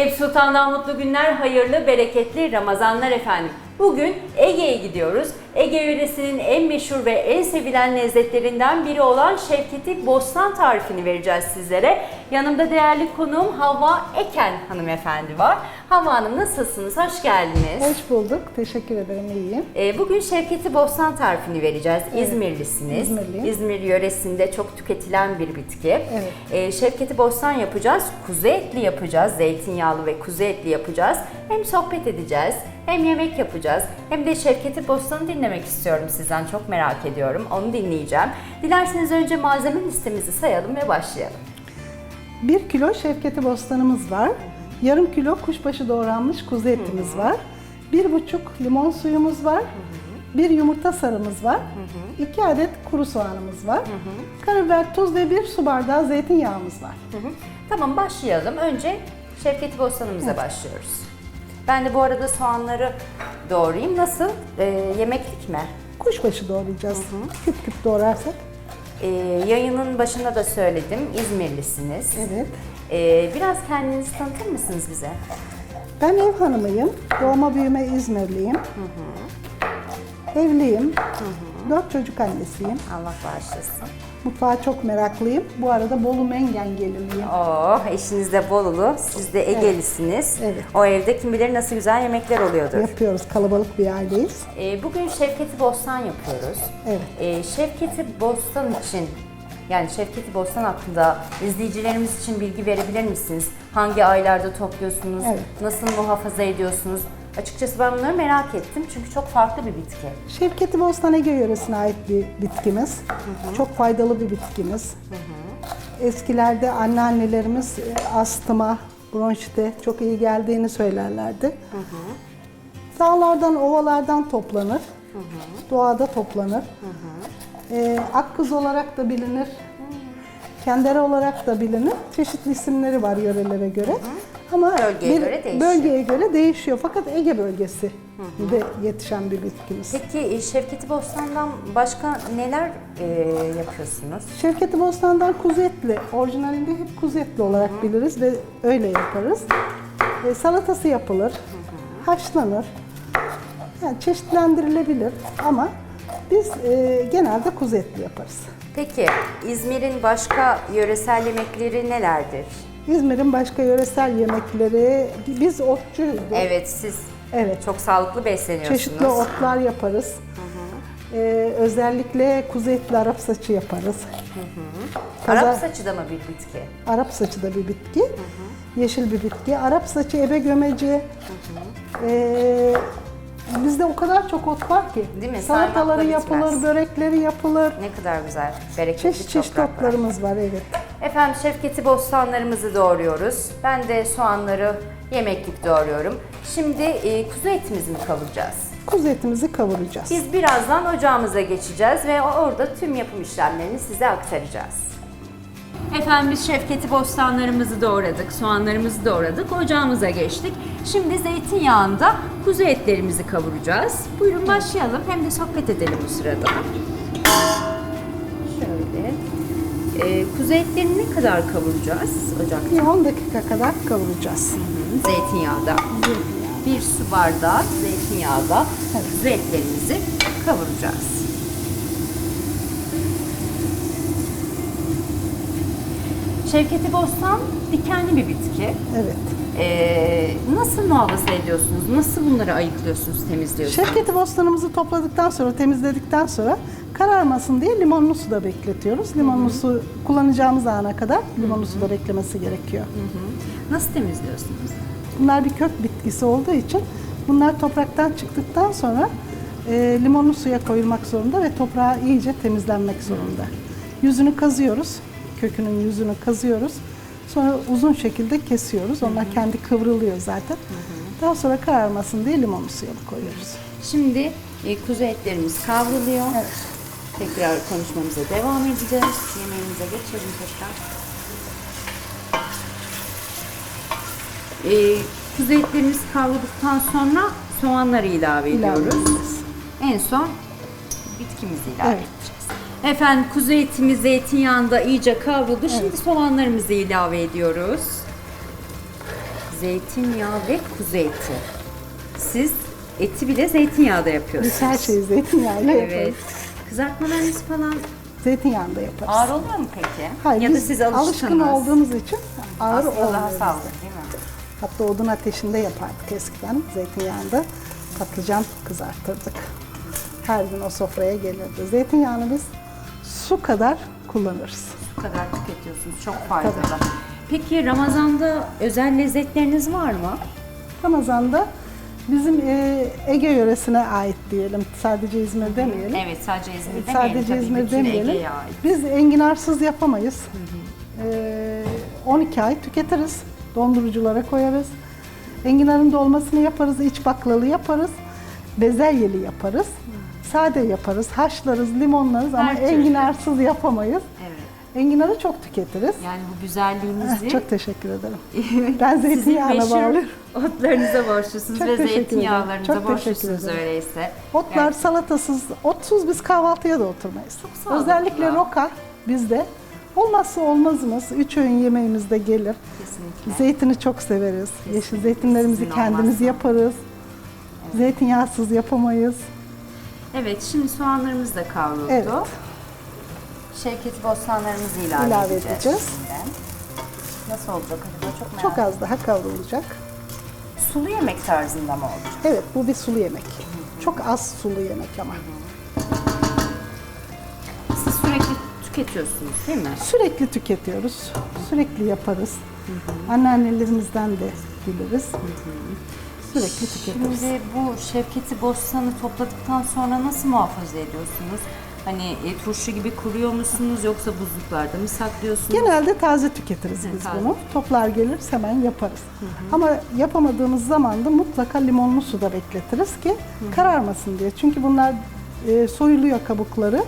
Eyüp Sultan'dan mutlu günler, hayırlı, bereketli Ramazanlar efendim. Bugün Ege'ye gidiyoruz. Ege yöresinin en meşhur ve en sevilen lezzetlerinden biri olan Şevketi Bostan tarifini vereceğiz sizlere. Yanımda değerli konuğum Havva Eken hanımefendi var. Havva Hanım nasılsınız? Hoş geldiniz. Hoş bulduk. Teşekkür ederim. İyiyim. Ee, Bugün Şevketi Bostan tarifini vereceğiz. İzmirlisiniz. İzmirliyim. İzmir yöresinde çok tüketilen bir bitki. Evet. Ee, Şevketi Bostan yapacağız. Kuzu etli yapacağız. Zeytinyağlı ve kuzu etli yapacağız. Hem sohbet edeceğiz, hem yemek yapacağız. Hem de Şevketi Bostan'ı dinlemek istiyorum sizden. Çok merak ediyorum. Onu dinleyeceğim. Dilerseniz önce malzeme listemizi sayalım ve başlayalım. 1 kilo şevketi bostanımız var. Yarım kilo kuşbaşı doğranmış kuzu etimiz var. 1,5 limon suyumuz var. Bir yumurta sarımız var. 2 adet kuru soğanımız var. Karabiber, tuz ve bir su bardağı zeytinyağımız var. Tamam başlayalım. Önce Şevketi Bostanımıza başlıyoruz. Ben de bu arada soğanları doğrayayım. Nasıl? Ee, yemeklik mi? Kuşbaşı doğrayacağız. Küp küp doğrarsak. Ee, yayının başında da söyledim. İzmirlisiniz. Evet. Ee, biraz kendinizi tanıtır mısınız bize? Ben ev hanımıyım. Doğma büyüme İzmirliyim. Evliyim. Dört çocuk annesiyim. Allah bağışlasın. Mutfağa çok meraklıyım. Bu arada Bolu Mengen geliniyim. Oh, eşiniz de Bolulu, siz de Egelisiniz. Evet. O evde kim bilir nasıl güzel yemekler oluyordur. Yapıyoruz. Kalabalık bir aileyiz. Ee, bugün Şevketi Bostan yapıyoruz. Evet. Ee, Şevketi Bostan için, yani Şevketi Bostan hakkında izleyicilerimiz için bilgi verebilir misiniz? Hangi aylarda topluyorsunuz? Evet. Nasıl muhafaza ediyorsunuz? Açıkçası ben bunları merak ettim çünkü çok farklı bir bitki. Şevketi Bostan Ege yöresine ait bir bitkimiz. Çok faydalı bir bitkimiz. Eskilerde anneannelerimiz e, astıma, bronşite çok iyi geldiğini söylerlerdi. Dağlardan, ovalardan toplanır. Doğada toplanır. Ee, akkız olarak da bilinir. Kendere olarak da bilinir. Çeşitli isimleri var yörelere göre. Ama Bölgeye göre değişiyor. Bölgeye göre değişiyor. Fakat Ege bölgesi de yetişen bir bitkimiz. Peki e, Şevketi Bostan'dan başka neler e, yapıyorsunuz? Şevketi Bostan'dan kuzu etli, orijinalinde hep kuzu etli olarak biliriz ve öyle yaparız. E, salatası yapılır, haşlanır, yani çeşitlendirilebilir ama biz e, genelde kuzu etli yaparız. Peki İzmir'in başka yöresel yemekleri nelerdir? İzmir'in başka yöresel yemekleri, biz otçuyuz. Evet siz Evet. çok sağlıklı besleniyorsunuz. Çeşitli otlar yaparız. E, özellikle kuzu etli Arap saçı yaparız. Arap Pazar- saçı da mı bir bitki? Arap saçı da bir bitki. Yeşil bir bitki. Arap saçı, ebe gömeci. Ee, bizde o kadar çok ot var ki. Değil mi? Salataları yapılır, börekleri yapılır. Ne kadar güzel, bereketli Çeşit çeşit otlarımız var evet. Efendim şefketi bostanlarımızı doğruyoruz. Ben de soğanları yemeklik doğruyorum. Şimdi e, kuzu etimizi mi kavuracağız? Kuzu etimizi kavuracağız. Biz birazdan ocağımıza geçeceğiz ve orada tüm yapım işlemlerini size aktaracağız. Efendim biz şefketi bostanlarımızı doğradık, soğanlarımızı doğradık, ocağımıza geçtik. Şimdi zeytinyağında kuzu etlerimizi kavuracağız. Buyurun başlayalım hem de sohbet edelim bu sırada. Şöyle. Ee, kuzu etlerini ne kadar kavuracağız ocakta? Bir 10 dakika kadar kavuracağız. Zeytinyağda. Bir su bardağı zeytinyağda kuzu etlerimizi kavuracağız. Şevketi Bostan dikenli bir bitki. Evet. Ee, nasıl muhafaza ediyorsunuz? Nasıl bunları ayıklıyorsunuz, temizliyorsunuz? Şevketi bostanımızı topladıktan sonra, temizledikten sonra kararmasın diye limonlu suda bekletiyoruz. Limonlu su kullanacağımız ana kadar limonlu suda beklemesi gerekiyor. Nasıl temizliyorsunuz? Bunlar bir kök bitkisi olduğu için bunlar topraktan çıktıktan sonra e, limonlu suya koyulmak zorunda ve toprağı iyice temizlenmek zorunda. Yüzünü kazıyoruz, kökünün yüzünü kazıyoruz. Sonra uzun şekilde kesiyoruz. Onlar kendi kıvrılıyor zaten. Daha sonra kararmasın diye limonlu suya koyuyoruz. Şimdi e, kuzu etlerimiz kavruluyor. Evet. Tekrar konuşmamıza devam edeceğiz. Yemeğimize geçelim tekrar. Ee, kuzu etlerimiz kavrulduktan sonra soğanları ilave İlave ediyoruz. edeceğiz. En son bitkimizi ilave Evet. edeceğiz. Efendim kuzu etimiz zeytinyağında iyice kavruldu. Şimdi soğanlarımızı ilave ediyoruz. zeytinyağı ve kuzu eti. Siz eti bile zeytinyağda yapıyorsunuz. Biz her şeyi zeytinyağıyla Evet. yaparız. Kızartmalarınız falan Zeytinyağında yaparız. ağır oluyor mu peki? Hayır, ya da biz siz alışkınız. alışkın olduğumuz için ağır Aslında olmuyor. sağlıklı değil mi? Hatta odun ateşinde yapardık eskiden zeytinyağında. Patlıcan kızartırdık. Her gün o sofraya gelirdi. Zeytinyağını biz su kadar kullanırız. Bu kadar tüketiyorsunuz. Çok faydalı. Peki Ramazan'da özel lezzetleriniz var mı? Ramazan'da bizim e, Ege yöresine ait diyelim. Sadece İzmir demeyelim. Evet sadece İzmir demeyelim. Sadece tabii, İzmir demeyelim. Ege'ye ait. Biz enginarsız yapamayız. Ee, 12 ay tüketiriz. Donduruculara koyarız. Enginarın dolmasını yaparız, iç baklalı yaparız. Bezelyeli yaparız. Sade yaparız, haşlarız, limonlarız ama Her türlü. enginarsız yapamayız. Evet. Enginarı çok tüketiriz. Yani bu güzelliğinizi Çok teşekkür ederim. Ben sizin zeytinyağına meşhur bağlıyorum. otlarınıza borçlusunuz Çok ve teşekkür ederim. zeytinyağlarınıza Çok teşekkür borçlusunuz ederim. öyleyse. Otlar Yani salatasız, otsuz biz kahvaltıya da oturmayız. Çok sağlıklı. Özellikle roka bizde olmazsa olmazımız. Üç öğün yemeğimizde gelir. kesinlikle. Zeytini çok severiz. Yeşil zeytinlerimizi Sizin kendimiz olmazsa. yaparız. Zeytinyağsız yapamayız. Evet şimdi soğanlarımız da kavruldu. Evet. Şevketi bostanlarımızı ilave, İlave edeceğiz. edeceğiz. şimdi. Nasıl olacak acaba çok merak Çok az daha kavrulacak. Sulu yemek tarzında mı olacak? Evet bu bir sulu yemek. Çok az sulu yemek ama. Siz sürekli tüketiyorsunuz değil mi? Sürekli tüketiyoruz. Sürekli yaparız. Anneannelerimizden de biliriz. Sürekli tüketiyoruz. Şimdi bu Şevketi Bostanı topladıktan sonra nasıl muhafaza ediyorsunuz? Hani e, turşu gibi kuruyor musunuz yoksa buzluklarda mı saklıyorsunuz? Genelde taze tüketiriz biz taze. bunu. Toplar gelir hemen yaparız. Ama yapamadığımız zaman da mutlaka limonlu suda bekletiriz ki kararmasın diye. Çünkü bunlar e, soyuluyor kabukları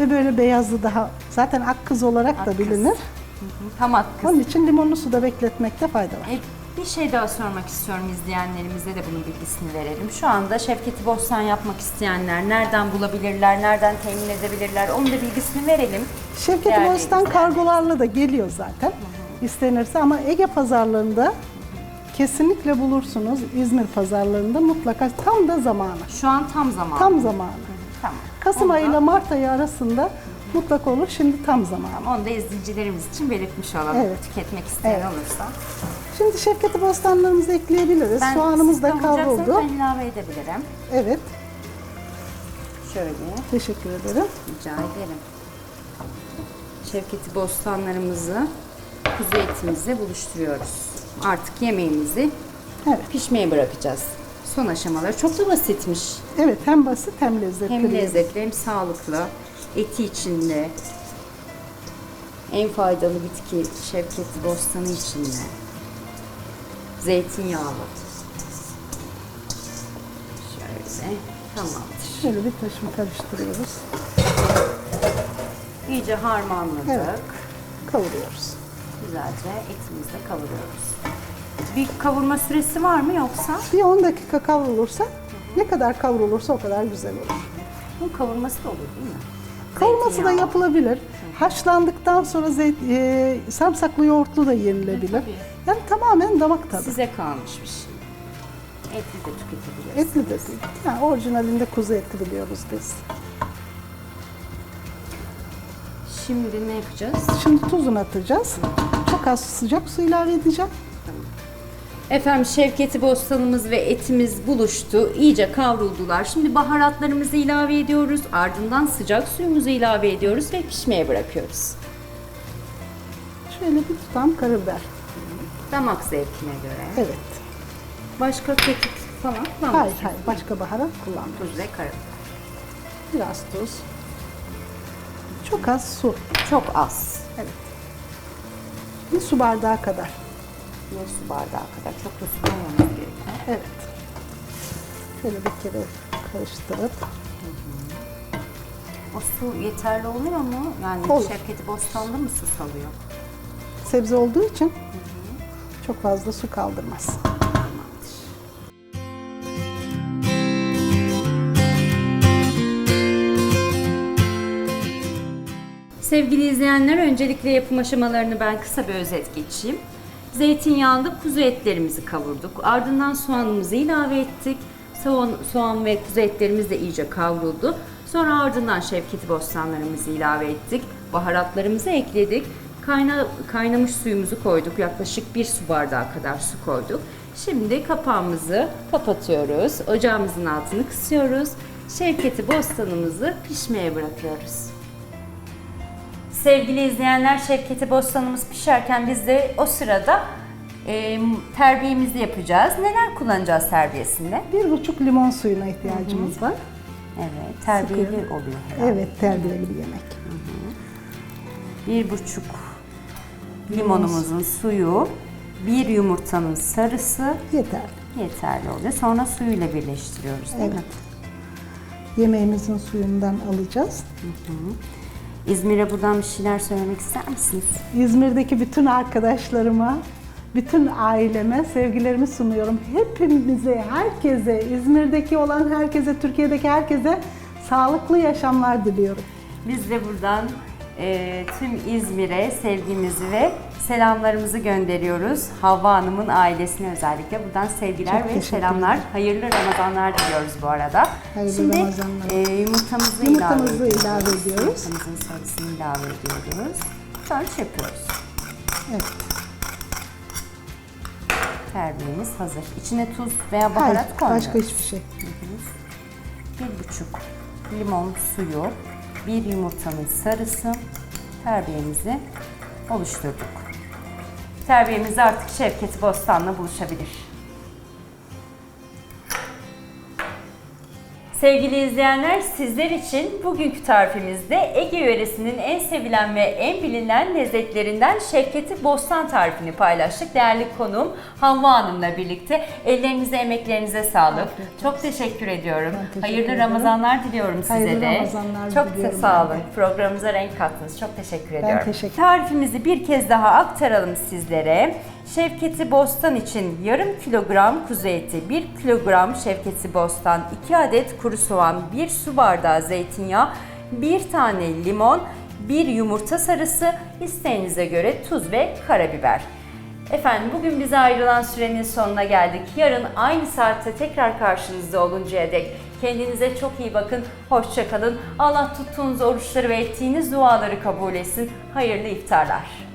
ve böyle beyazı daha zaten ak kız olarak da Ak kız. bilinir. Tam hakkı. Onun için limonlu suda bekletmekte fayda var. E, bir şey daha sormak istiyorum izleyenlerimize de bunun bilgisini verelim. Şu anda Şevketi Bostan yapmak isteyenler nereden bulabilirler, nereden temin edebilirler onun da bilgisini verelim. Şevket Değerli Bostan izleyenler. kargolarla da geliyor zaten istenirse ama Ege pazarlarında kesinlikle bulursunuz. İzmir pazarlarında mutlaka tam da zamanı. Şu an tam zamanı. Tam zamanı. Tamam. Kasım Onu da- ayı ile Mart ayı arasında mutlaka olur. Şimdi tam zamanı. Onu da izleyicilerimiz için belirtmiş olalım. Evet. Tüketmek isteyen Evet. olursa. Şimdi Şevketi Bostanlarımızı ekleyebiliriz. Ben Soğanımız da kavruldu. Ben ilave edebilirim. Evet. Şöyle Teşekkür ederim. rica ederim. Şevketi bostanlarımızı kuzu etimizle buluşturuyoruz. Artık yemeğimizi Evet. pişmeye bırakacağız. Son aşamaları çok da basitmiş. Evet hem basit hem lezzetli. Hem lezzetli hem sağlıklı. Eti içinde. En faydalı bitki Şevketi bostanı içinde. Zeytinyağlı. Şöyle tamamdır. Şöyle bir taşım karıştırıyoruz. İyice harmanladık. Evet. Kavuruyoruz. Güzelce etimizle kavuruyoruz. Bir kavurma süresi var mı yoksa? Bir 10 dakika kavrulursa ne kadar kavrulursa o kadar güzel olur. Bunun kavurması da olur değil mi? Kavurması da yapılabilir. Haşlandıktan sonra zeyt, e, sarımsaklı yoğurtlu da yenilebilir. tabii. Yani tamamen damak tadı. Size kalmış bir şey. Etli de tüketebilirsiniz. Etli de değil. Yani orijinalinde kuzu eti biliyoruz biz. Şimdi ne yapacağız? Şimdi tuzunu atacağız. Çok az sıcak su ilave edeceğim. Efendim şevketi bostanımız ve etimiz buluştu. İyice kavruldular. Şimdi baharatlarımızı ilave ediyoruz. Ardından sıcak suyumuzu ilave ediyoruz ve pişmeye bırakıyoruz. Şöyle bir tutam karabiber. Damak zevkine göre. Evet. Başka kekik falan kullanmıyoruz. Hayır hayır başka baharat kullanmıyorum. Tuz ve karabiber. Biraz tuz. Çok az su. Çok az. Evet. Bir su bardağı kadar. Bir su bardağı kadar. Çok da su koymamız gerekiyor. Evet. Şöyle bir kere karıştırıp O su yeterli oluyor mu? Yani Olur. şevketi bostanda mı su salıyor? sebze olduğu için çok fazla su kaldırmaz. Sevgili izleyenler, öncelikle yapım aşamalarını ben kısa bir özet geçeyim. Zeytinyağında kuzu etlerimizi kavurduk. Ardından soğanımızı ilave ettik. Soğan, soğan ve kuzu etlerimiz de iyice kavruldu. Sonra ardından şevketi bostanlarımızı ilave ettik. Baharatlarımızı ekledik. Kayna, kaynamış suyumuzu koyduk. Yaklaşık bir su bardağı kadar su koyduk. Şimdi kapağımızı kapatıyoruz. Ocağımızın altını kısıyoruz. Şevketi bostanımızı pişmeye bırakıyoruz. Sevgili izleyenler Şevketi Bostanımız pişerken biz de o sırada e, terbiyemizi yapacağız. Neler kullanacağız terbiyesinde? Bir buçuk limon suyuna ihtiyacımız var. Evet, terbiyeli Sıkıyorum. oluyor herhalde. Evet, terbiyeli bir yemek. Bir buçuk limonumuzun suyu, bir yumurtanın sarısı Yeter. yeterli oluyor. Sonra suyuyla birleştiriyoruz değil mi? Evet. Yemeğimizin suyundan alacağız. İzmir'e buradan bir şeyler söylemek ister misiniz? İzmir'deki bütün arkadaşlarıma, bütün aileme sevgilerimi sunuyorum. Hepimize, herkese, İzmir'deki olan herkese, Türkiye'deki herkese sağlıklı yaşamlar diliyorum. Biz de buradan e, tüm İzmir'e sevgimizi ve selamlarımızı gönderiyoruz. Havva Hanım'ın ailesine özellikle buradan sevgiler Çok ve selamlar. Hayırlı Ramazanlar diliyoruz bu arada. Hayırlı Şimdi Ramazanlar. e, yumurtamızı, Yumurtamızı ilave ediyoruz. ilave ediyoruz. Yumurtamızın sarısını ilave ediyoruz. Sonra yapıyoruz. Evet. Terbiyemiz hazır. İçine tuz veya Hayır, baharat koymuyoruz. başka hiçbir şey. Bir buçuk limon suyu, bir yumurtanın sarısı, terbiyemizi oluşturduk. Terbiyemiz artık Şevket Bostan'la buluşabilir. Sevgili izleyenler sizler için bugünkü tarifimizde Ege yöresinin en sevilen ve en bilinen lezzetlerinden Şevketi Bostan tarifini paylaştık. Değerli konuğum Havva Hanım'la birlikte ellerinize emeklerinize sağlık. Afiyet olsun. Çok teşekkür ediyorum. Ben teşekkür Hayırlı ederim. Ramazanlar diliyorum size Hayırlı de. Ramazanlar Çok diliyorum sağ ben olun. de. Programımıza renk kattınız. Çok teşekkür ediyorum. teşekkür- Tarifimizi bir kez daha aktaralım sizlere. Şevketi Bostan için yarım kilogram kuzu eti, 1 kilogram Şevketi Bostan, 2 adet kuru soğan, 1 su bardağı zeytinyağı, 1 tane limon, 1 yumurta sarısı, isteğinize göre tuz ve karabiber. Efendim bugün bize ayrılan sürenin sonuna geldik. Yarın aynı saatte tekrar karşınızda oluncaya dek kendinize çok iyi bakın. Hoşça kalın. Allah tuttuğunuz oruçları ve ettiğiniz duaları kabul etsin. Hayırlı iftarlar.